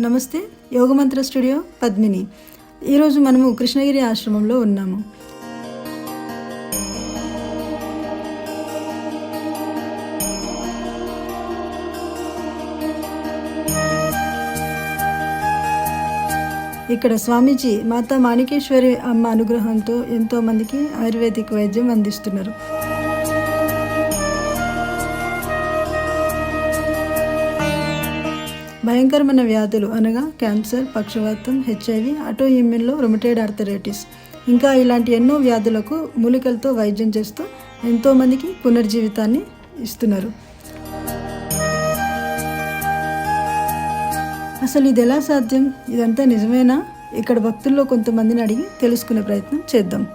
నమస్తే యోగమంత్ర స్టూడియో పద్మిని. ఈరోజు మనము కృష్ణగిరి ఆశ్రమంలో ఉన్నాము. ఇక్కడ స్వామీజీ మాతా మాణికేశ్వరి అమ్మ అనుగ్రహంతో ఎంతో మందికి ఆయుర్వేదిక్ వైద్యం అందిస్తున్నారు. భయంకరమైన వ్యాధులు అనగా క్యాన్సర్ పక్షవాతం హెచ్ఐవి ఆటో ఇమ్యూన్లో రొమటైడ్ ఆర్థరైటిస్. ఇంకా ఇలాంటి ఎన్నో వ్యాధులకు మూలికలతో వైద్యం చేస్తూ ఎంతోమందికి పునర్జీవితాన్ని ఇస్తున్నారు. అసలు ఇది ఎలా సాధ్యం? ఇదంతా నిజమేనా? ఇక్కడ భక్తుల్లో కొంతమందిని అడిగి తెలుసుకునే ప్రయత్నం చేద్దాం.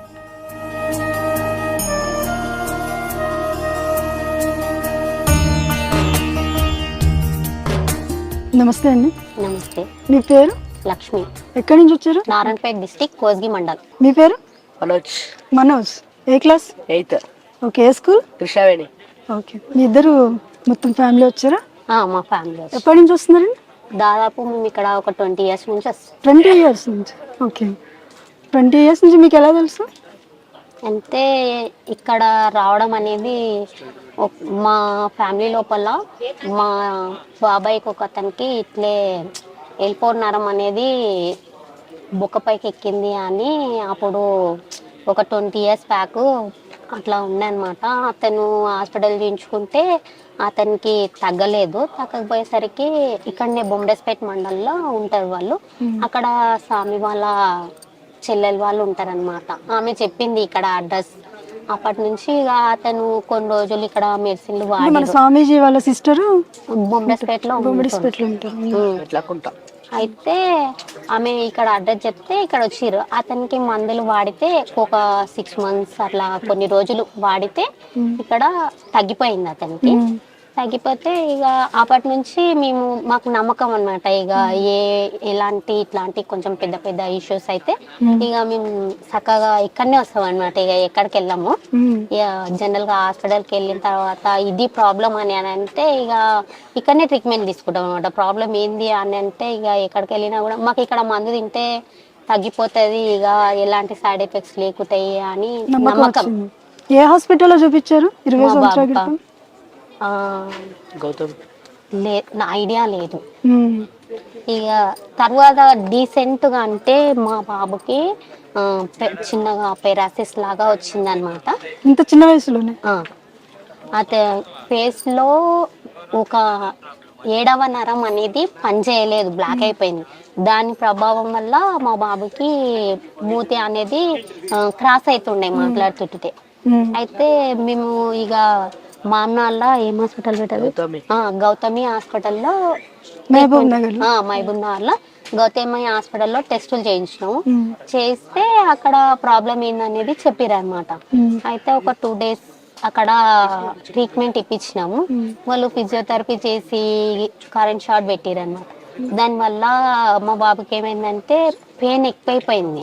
నమస్తే అండి. నమస్తే. మీ పేరు? లక్ష్మి. ఎక్కడి నుంచి వచ్చారు? నారాయణపేట డిస్టిక్ కోస్గి మండల్. మీ పేరు? మనోజ్. మనోజ్. ఏ క్లాస్? ఎయిత్. ఓకే ఏ స్కూల్? కృష్ణవేణి. ఓకే. మీ ఇద్దరు మొత్తం ఫ్యామిలీ వచ్చారా? ఆ, మా ఫ్యామిలీ వచ్చి. ఎప్పటి నుంచి వస్తున్నారండి? దాదాపు మేము ఇక్కడ ఒక ట్వంటీ ఇయర్స్ నుంచి వస్తాం ట్వంటీ ఇయర్స్ నుంచి. ఓకే. ట్వంటీ ఇయర్స్ నుంచి మీకు ఎలా తెలుసు? అంటే ఇక్కడ రావడం అనేది మా ఫ్యామిలీ లోపల మా బాబాయ్కి ఒక అతనికి ఇట్లే వెళ్ళిపోన్నారం అనేది బొక్కపైకి ఎక్కింది అని అప్పుడు ఒక ట్వంటీ ఇయర్స్ బ్యాక్ అట్లా ఉండనమాట అతను హాస్పిటల్ చేయించుకుంటే అతనికి తగ్గలేదు. తగ్గకపోయేసరికి ఇక్కడనే బొంబేస్పేట్ మండలంలో ఉంటారు వాళ్ళు. అక్కడ స్వామి వాళ్ళ చెల్లెలు వాళ్ళు ఉంటారనమాట ఆమె చెప్పింది ఇక్కడ అడ్రస్ అప్పటి నుంచి ఇక అతను కొన్ని రోజులు ఇక్కడ మెడిసిన్లు మన వాడి స్వామీజీ వాళ్ళ సిస్టర్. బొమ్మడిస్పేట్లో ఉంటారు. అయితే ఆమె ఇక్కడ అడ్రస్ చెప్తే ఇక్కడ వచ్చిర్రు. అతనికి మందులు వాడితే ఒక సిక్స్ మంత్స్ అట్లా కొన్ని రోజులు వాడితే ఇక్కడ తగ్గిపోయింది అతనికి. తగ్గిపోతే ఇక అప్పటి నుంచి మేము మాకు నమ్మకం అన్నమాట. ఇక ఏ ఎలాంటి ఇట్లాంటి కొంచెం పెద్ద పెద్ద ఇష్యూస్ అయితే ఇక మేము చక్కగా ఇక్కడనే వస్తాం అనమాట ఇక ఎక్కడికి వెళ్ళాము. ఇక జనరల్గా హాస్పిటల్కి వెళ్ళిన తర్వాత ఇది ప్రాబ్లం అని అని అంటే ఇక ఇక్కడనే ట్రీట్మెంట్ తీసుకుంటాం అనమాట ప్రాబ్లం ఏంది అని అంటే ఇక ఎక్కడికి వెళ్ళినా కూడా మాకు ఇక్కడ మందు తింటే తగ్గిపోతుంది. ఇక ఎలాంటి సైడ్ ఎఫెక్ట్స్ లేకుతాయి అని నమ్మకం. ఏ హాస్పిటల్లో చూపించారు? ఇరవై సంవత్సరాల గౌతమ్. లే నా ఐడియా లేదు. ఇక తర్వాత డీసెంట్గా అంటే మా బాబుకి ఆ, పె- చిన్నగా పెరాసిస్ లాగా వచ్చిందనమాట ఇంత చిన్న వయసులోనే? అతే ఫేస్లో ఒక ఏడవ నరం అనేది పనిచేయలేదు బ్లాక్ అయిపోయింది. దాని ప్రభావం వల్ల మా బాబుకి మూతి అనేది క్రాస్ అవుతుండే మాట్లాడుతుంటే. అయితే మేము ఇక మా అన్న వాళ్ళ ఏం హాస్పిటల్ పెట్టారు గౌతమి. ఆ, గౌతమి హాస్పిటల్లో మహబూబ్ నగర్ ఆ, మహబూబ్ నగర్లో. గౌతమి హాస్పిటల్లో టెస్టులు చేయించినాము. చేస్తే అక్కడ ప్రాబ్లం ఏందనేది చెప్పిరన్నమాట. ఉమ్. అయితే ఒక టూ డేస్ అక్కడ ట్రీట్మెంట్ ఇప్పించినాము. వాళ్ళు ఫిజియోథెరపీ చేసి కరెంట్ షాట్ పెట్టిరన్నమాట. దానివల్ల మా బాబుకి ఏమైందంటే పెయిన్ ఎక్కువైపోయింది.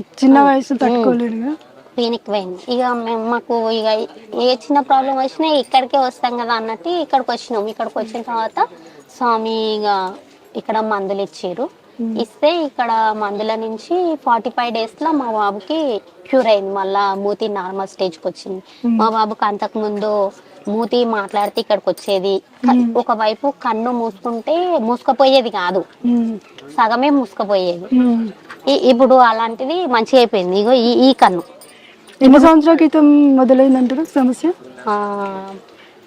చిన్న వయసు తట్టుకోలేడుగా? పెయిన్ ఎక్కువైంది ఇక మేము మాకు ఇక ఏ చిన్న ప్రాబ్లం వచ్చినా ఇక్కడికే వస్తాం కదా అన్నట్టు ఇక్కడికి వచ్చినాం. ఇక్కడికి వచ్చిన తర్వాత స్వామి ఇక ఇక్కడ మందులు ఇచ్చారు ఇస్తే ఇక్కడ మందుల నుంచి ఫార్టీ ఫైవ్ డేస్లో మా బాబుకి క్యూర్ అయింది. మళ్ళా మూతి నార్మల్ స్టేజ్కి వచ్చింది. మా బాబుకి అంతకు ముందు మూతి మాట్లాడితే ఇక్కడికి వచ్చేది. క- ఒకవైపు కన్ను మూసుకుంటే మూసుకుపోయేది కాదు. సగమే మూసుకుపోయేది. ఇప్పుడు అలాంటిది మంచిగా అయిపోయింది. ఇగో ఈ ఈ కన్ను. ఎన్ని సంవత్సరాల క్రితం మొదలైందంటారు సమస్య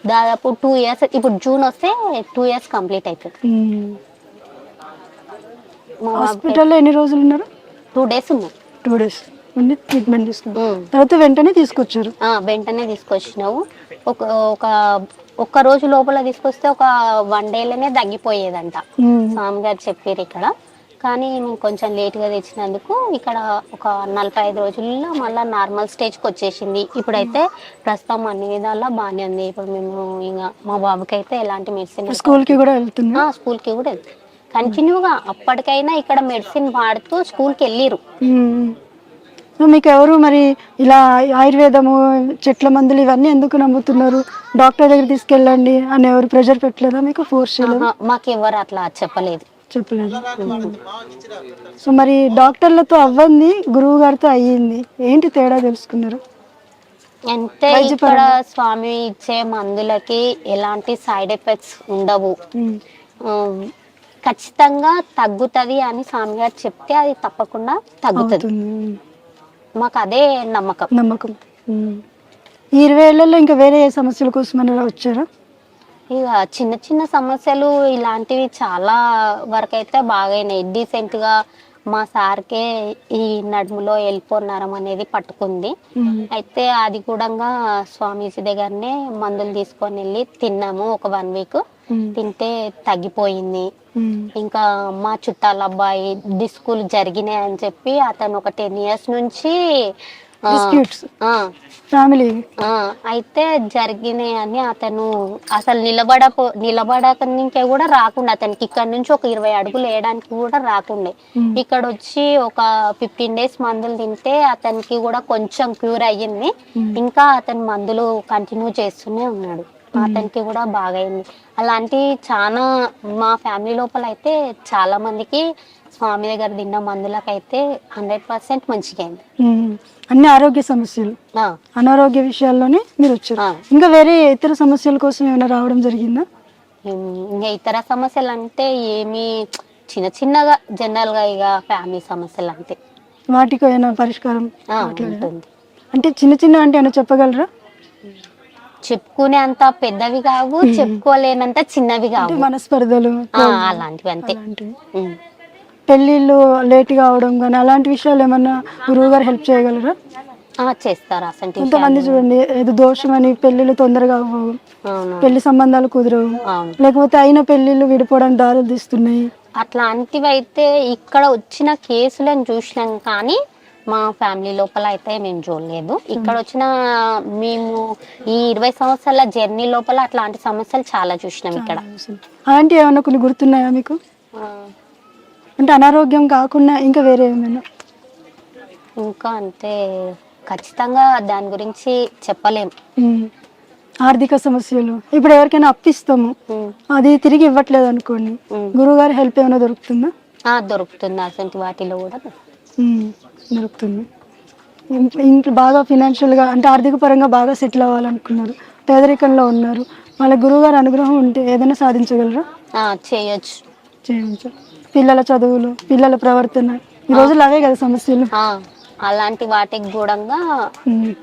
దాదాపు టూ ఇయర్స్ ఇప్పుడు జూన్ వస్తే టూ ఇయర్స్ కంప్లీట్ అవుతుంది హాస్పిటల్లో ఎన్ని రోజులు ఉన్నారు టూ డేస్ ఉన్నాయి టూ డేస్ ఉండి ట్రీట్మెంట్ తీసుకున్నారు ఉమ్. తర్వాత వెంటనే తీసుకొచ్చారు వెంటనే తీసుకొచ్చినావు ఒక ఒక ఒక్క రోజు లోపల తీసుకొస్తే ఒక వన్ డేలోనే తగ్గిపోయేదంట. స్వామి గారు చెప్పారు ఇక్కడ. కానీ మేము కొంచెం లేట్గా తెచ్చినందుకు ఇక్కడ ఒక నలభై ఐదు రోజుల్లో మళ్ళీ నార్మల్ స్టేజ్కి వచ్చేసింది. ఇప్పుడైతే ప్రస్తుతం అన్ని విధాలా బాగానే ఉంది. ఇప్పుడు మేము ఇంకా మా బాబుకి అయితే ఎలాంటి మెడిసిన్ స్కూల్కి కూడా వెళ్తున్నా? స్కూల్కి కూడా వెళ్తారు కంటిన్యూగా అప్పటికైనా ఇక్కడ మెడిసిన్ వాడుతూ స్కూల్కి వెళ్ళిరు మీకు ఎవరు మరి ఇలా ఆయుర్వేదము చెట్ల మందులు ఇవన్నీ ఎందుకు నమ్ముతున్నారు? డాక్టర్ దగ్గర తీసుకెళ్ళండి అని ఎవరు ప్రెషర్ పెట్టలేదా మీకు? ఫోర్స్ మాకు ఎవరు అట్లా చెప్పలేదు. చెప్పలేదు. సో మరి డాక్టర్లతో అవ్వంది గురువు గారితో అయ్యింది. ఏంటి తేడా తెలుసుకున్నారు? అంటే ఇక్కడ స్వామి ఇచ్చే మందులకి ఎలాంటి సైడ్ ఎఫెక్ట్స్ ఉండవు. ఖచ్చితంగా తగ్గుతది అని స్వామి గారు చెప్తే అది తప్పకుండా తగ్గుతుంది. మాకు అదే నమ్మకం. నమ్మకం. ఈ ఇరవై ఏళ్ళలో ఇంకా వేరే ఏ సమస్యల కోసం వచ్చారా? ఇక చిన్న చిన్న సమస్యలు ఇలాంటివి చాలా వరకు అయితే బాగైనాయి. డీసెంట్గా మా సార్కే ఈ నడుములో వెళ్ళిపోన్నారం అనేది పట్టుకుంది. అయితే అది కూడా స్వామీజీ దగ్గరనే మందులు తీసుకొని వెళ్ళి తిన్నాము ఒక వన్ వీక్. తింటే తగ్గిపోయింది. ఇంకా మా చుట్టాల అబ్బాయి డిస్కులు జరిగినాయి అని చెప్పి అతను ఒక టెన్ ఇయర్స్ నుంచి ఫ్యామిలీ ఆ, అయితే జరిగినాయి అని అతను అసలు నిలబడ నిలబడకనికే కూడా రాకుండా అతనికి ఇక్కడ నుంచి ఒక ఇరవై అడుగులు వేయడానికి కూడా రాకుండే. ఇక్కడ వచ్చి ఒక ఫిఫ్టీన్ డేస్ మందులు తింటే అతనికి కూడా కొంచెం క్యూర్ అయ్యింది. ఇంకా అతను మందులు కంటిన్యూ చేస్తూనే ఉన్నాడు. అతనికి కూడా బాగైంది అలాంటి చాలా మా ఫ్యామిలీ లోపల అయితే చాలా మందికి స్వామి దగ్గర తిన్న మందులకైతే హండ్రెడ్ పర్సెంట్ మంచిగా అయింది అన్ని ఆరోగ్య సమస్యలు. అనారోగ్య విషయాల్లోనే మీరు వచ్చారు. ఇంకా వేరే ఇతర సమస్యల కోసం ఏమైనా రావడం జరిగిందా? ఇంకా ఇతర సమస్యలు అంటే ఏమి చిన్న చిన్నగా జనరల్గా ఇక ఫ్యామిలీ సమస్యలు అంతే వాటికి ఏమైనా పరిష్కారం? ఉంటుంది. అంటే చిన్న చిన్న అంటే ఏమైనా చెప్పగలరా? చెప్పుకునే అంత పెద్దవి కావు చెప్పుకోలేనంత చిన్నవి కావు. మనస్పర్ధలు అలాంటివి అంతే. పెళ్ళిళ్ళు లేట్ కావడం కానీ అలాంటి విషయాలు ఏమన్నా గురువు గారు హెల్ప్ చేయగలరా? చేస్తారు అసంటి కొంతమంది చూడండి ఏదో దోషం అని పెళ్ళిళ్ళు తొందరగా అవ్వవు. పెళ్ళి సంబంధాలు కుదరవు. లేకపోతే అయిన పెళ్ళిళ్ళు విడిపోవడానికి దారులు తీస్తున్నాయి. అట్లాంటివి అయితే ఇక్కడ వచ్చిన కేసులను చూసినాం కానీ మా ఫ్యామిలీ లోపల అయితే మేము చూడలేదు. ఇక్కడ వచ్చిన మేము ఈ ఇరవై సంవత్సరాల జర్నీ లోపల అట్లాంటి సమస్యలు చాలా చూసినాం ఇక్కడ. అలాంటివి ఏమన్నా కొన్ని గుర్తున్నాయా మీకు? అంటే అనారోగ్యం కాకుండా ఇంకా వేరే ఏమైనా? ఇంకా అంటే ఖచ్చితంగా దాని గురించి చెప్పలేం. ఉమ్. ఆర్థిక సమస్యలు. ఇప్పుడు ఎవరికైనా అప్పిస్తాము అది తిరిగి ఇవ్వట్లేదు అనుకోండి. గురువు గారి హెల్ప్ ఏమైనా దొరుకుతుందా? దొరుకుతుంది. అసంటి వాటిలో కూడా దొరుకుతుంది. ఇంట్లో బాగా ఫినాన్షియల్గా అంటే ఆర్థిక పరంగా బాగా సెటిల్ అవ్వాలనుకున్నారు. పేదరికంలో ఉన్నారు. వాళ్ళ గురువుగారి అనుగ్రహం ఉంటే ఏదైనా సాధించగలరా? చేయొచ్చు. చేయవచ్చు పిల్లల చదువులు పిల్లల ప్రవర్తన ఈ రోజులు అవే కదా సమస్యలు. అలాంటి వాటికి కూడా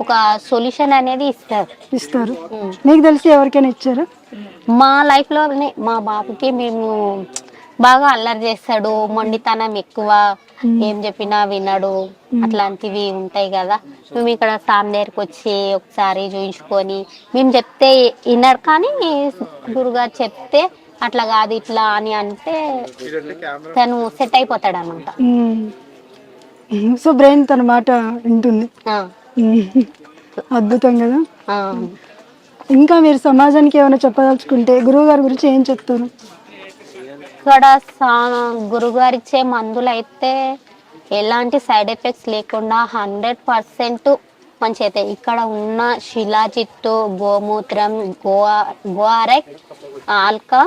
ఒక సొల్యూషన్ అనేది ఇస్తారు. ఇస్తారు. మీకు తెలిసి ఎవరికైనా ఇచ్చారా? మా లైఫ్లోనే మా బాబుకి మేము బాగా అల్లరి చేస్తాడు మొండితనం ఎక్కువ ఏం చెప్పినా వినడు అట్లాంటివి ఉంటాయి కదా. మేము ఇక్కడ సామ్ దగ్గరికి వచ్చి ఒకసారి చూయించుకొని మేము చెప్తే వినడు కానీ గురుగారు చెప్తే అట్లా కాదు ఇట్లా అని అంటే తను సెట్ అయిపోతాడు అనమాట. సో బ్రెయిన్ తన మాట వింటుంది. అద్భుతం కదా? ఇంకా మీరు సమాజానికి ఏమైనా చెప్పదలుచుకుంటే గురువు గారి గురించి ఏం చెప్తారు? ఇక్కడ గురుగారు ఇచ్చే మందులు అయితే ఎలాంటి సైడ్ ఎఫెక్ట్స్ లేకుండా హండ్రెడ్ పర్సెంట్ మంచి అయితే ఇక్కడ ఉన్న శిలాజిత్తు గోమూత్రం గోవా గోఆరెక్ ఆల్కా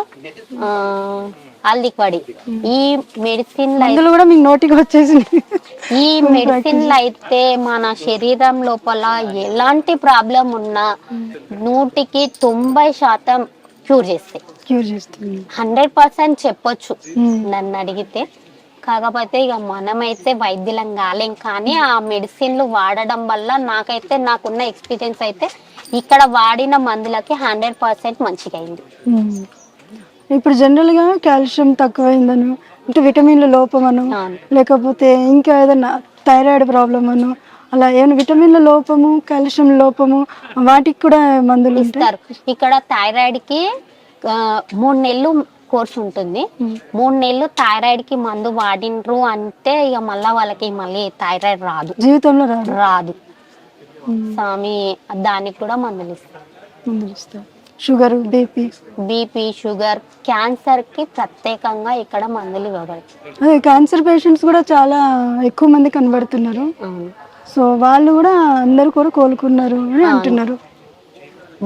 ఆల్దిక్వాడి ఈ మెడిసిన్ కూడా మీకు నోటికి వచ్చేసింది ఈ మెడిసిన్లు అయితే మన శరీరం లోపల ఎలాంటి ప్రాబ్లం ఉన్నా నూటికి తొంభై శాతం క్యూర్ చేస్తాయి. క్యూర్ చేస్తుంది. హండ్రెడ్ పర్సెంట్ చెప్పొచ్చు. నన్ను అడిగితే కాకపోతే ఇక మనమైతే వైద్యులం కాలేం కానీ ఆ మెడిసిన్లు వాడడం వల్ల నాకైతే నాకున్న ఎక్స్పీరియన్స్ అయితే ఇక్కడ వాడిన మందులకి హండ్రెడ్ పర్సెంట్ మంచిగా అయింది. ఇప్పుడు జనరల్గా కాల్షియం తక్కువైందను అంటే విటమిన్ల లోపమను అవును. లేకపోతే ఇంకా ఏదైనా థైరాయిడ్ ప్రాబ్లం అను అలా ఏమైనా విటమిన్ల లోపము కాల్షియం లోపము వాటికి కూడా మందులు ఇస్తారు ఇక్కడ థైరాయిడ్కి మూడు నెలలు కోర్స్ ఉంటుంది. మూడు నెలలు థైరాయిడ్కి మందు వాడినరు అంటే ఇక మళ్ళా వాళ్ళకి మళ్ళీ థైరాయిడ్ రాదు. జీవితంలో రాదు. స్వామి దానికి కూడా మందులు ఇస్తారు. మందులు ఇస్తారు. Sugar BP. బీపీ షుగర్ క్యాన్సర్కి ప్రత్యేకంగా ఇక్కడ మందులు ఇవ్వబడతాయి క్యాన్సర్ పేషెంట్స్ కూడా చాలా ఎక్కువ మంది కనబడుతున్నారు. సో వాళ్ళు కూడా అందరు కూడా కోలుకున్నారు అని అంటున్నారు.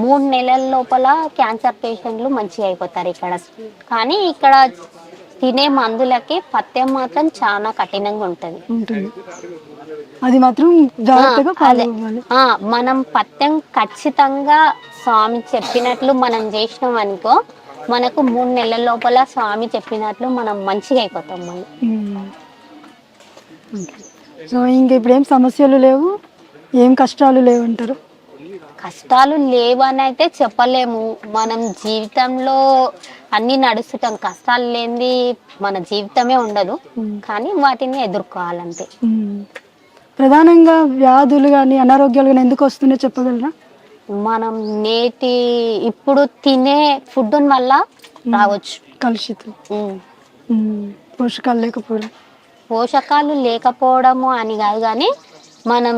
మూడు నెలల లోపల క్యాన్సర్ పేషెంట్లు మంచిగా అయిపోతారు ఇక్కడ. కానీ ఇక్కడ తినే మందులకి పత్యం మాత్రం చాలా కఠినంగా ఉంటది. అది మాత్రం మనం పత్యం ఖచ్చితంగా స్వామి చెప్పినట్లు మనం చేసినాం అనుకో మనకు మూడు నెలల లోపల స్వామి చెప్పినట్లు మనం మంచిగా అయిపోతాం మళ్ళీ. సో ఇంక ఇప్పుడు ఏం సమస్యలు లేవు ఏం కష్టాలు లేవు అంటారు? కష్టాలు లేవని అయితే చెప్పలేము. మనం జీవితంలో అన్ని నడుస్తుంటాం. కష్టాలు లేనిది మన జీవితమే ఉండదు. కానీ వాటిని ఎదుర్కోవాలంతే. ప్రధానంగా వ్యాధులు కానీ అనారోగ్యాలు కానీ ఎందుకు వస్తున్నాయో చెప్పగలరా? మనం నేటి ఇప్పుడు తినే ఫుడ్ వల్ల రావచ్చు. కలుషితం. పోషకాలు లేకపోవడం. పోషకాలు లేకపోవడము అని కాదు కానీ మనం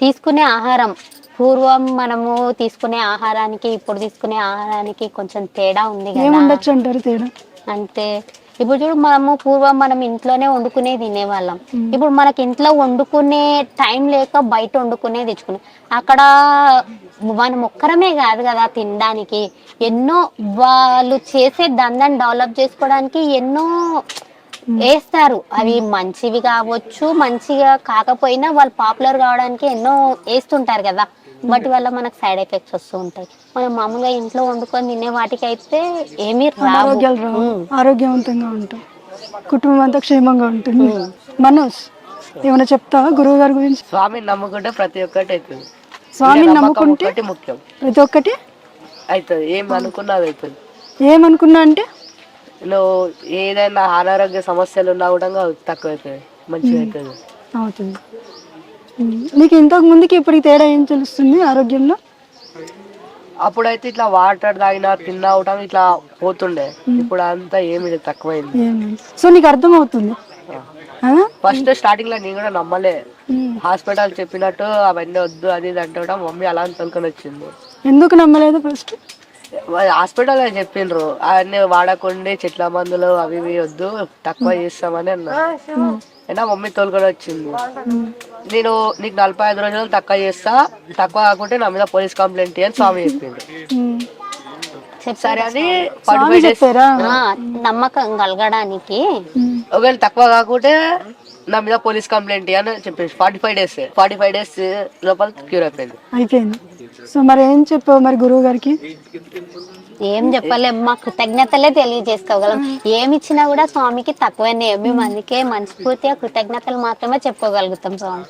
తీసుకునే ఆహారం పూర్వం మనము తీసుకునే ఆహారానికి ఇప్పుడు తీసుకునే ఆహారానికి కొంచెం తేడా ఉంది కదా. ఏముండొచ్చు అంటారు తేడా? అంటే ఇప్పుడు చూడు మనము పూర్వం మనం ఇంట్లోనే వండుకునే తినేవాళ్ళం. ఇప్పుడు మనకి ఇంట్లో వండుకునే టైం లేక బయట వండుకునే తెచ్చుకునే అక్కడ మనం ఒక్కరమే కాదు కదా తినడానికి. ఎన్నో వాళ్ళు చేసే దందాన్ని డెవలప్ చేసుకోవడానికి ఎన్నో వేస్తారు. అవి మంచివి కావచ్చు మంచిగా కాకపోయినా వాళ్ళు పాపులర్ కావడానికి ఎన్నో వేస్తుంటారు కదా. వాటి వల్ల మనకు సైడ్ ఎఫెక్ట్స్ వస్తూ ఉంటాయి. మనం మామూలుగా ఇంట్లో వండుకొని తినే వాటికైతే ఏమీ రావు. ఆరోగ్యాలు రావు. ఆరోగ్యవంతంగా ఉంటాం. కుటుంబం అంతా క్షేమంగా ఉంటుంది. మనోజ్ ఏమైనా చెప్తావా గురువు గారి గురించి? స్వామిని నమ్ముకుంటే ప్రతి ఒక్కటి అవుతుంది స్వామిని నమ్మకం నమ్ముకుంటే ముఖ్యం. ప్రతి ఒక్కటి అవుతుంది ఏం అనుకున్నది అవుతుంది ఏమనుకున్నా అంటే? నువ్వు ఏదైనా అనారోగ్య సమస్యలు ఉన్నా కూడా తక్కువ అవుతుంది మంచిగా అవుతుంది అవుతుంది. నీకు ఇంతకు ముందుకి ఇప్పటికి తేడా ఏం తెలుస్తుంది ఆరోగ్యంలో? అప్పుడైతే ఇట్లా వాటర్ తాగినా తిన్నా కూడా ఇట్లా పోతుండే. ఇప్పుడు అంతా ఏమి లేదు, తక్కువైంది. సో నీకు అర్థమవుతుంది? ఆ? ఫస్ట్ స్టార్టింగ్లో నేను కూడా నమ్మలే. హాస్పిటల్ చెప్పినట్టు అవన్నీ వద్దు అది ఇది అంటే మమ్మీ అలా తొలుకొని వచ్చింది. ఎందుకు నమ్మలేదు ఫస్ట్? హాస్పిటల్ అని చెప్పిండ్రు అవన్నీ వాడకుండా చెట్ల మందులు అవి ఇవి వద్దు తక్కువ చేస్తామని అన్నారు. అయినా మమ్మీ తోలుకొని వచ్చింది. నేను నీకు నలభై ఐదు రోజులు తక్కువ చేస్తా. తక్కువ కాకుంటే నా మీద పోలీస్ కంప్లైంట్ అని స్వామి చెప్పిండు. సరే అని చెప్పారా? ఆ, నమ్మకం కలగడానికి. ఒకవేళ తక్కువ కాకుంటే నా మీద పోలీస్ కంప్లైంట్ అని చెప్పేసి forty five days forty five days లోపల క్యూర్ అయిపోయింది. అయిపోయింది. సో మరి ఏం చెప్పావు మరి గురువు గారికి? ఏం చెప్పలేం మా కృతజ్ఞతలే తెలియజేసుకోగలం. ఏమి ఇచ్చినా కూడా స్వామికి తక్కువనే మేము అందుకే మనస్ఫూర్తిగా కృతజ్ఞతలు మాత్రమే చెప్పుకోగలుగుతాం స్వామి.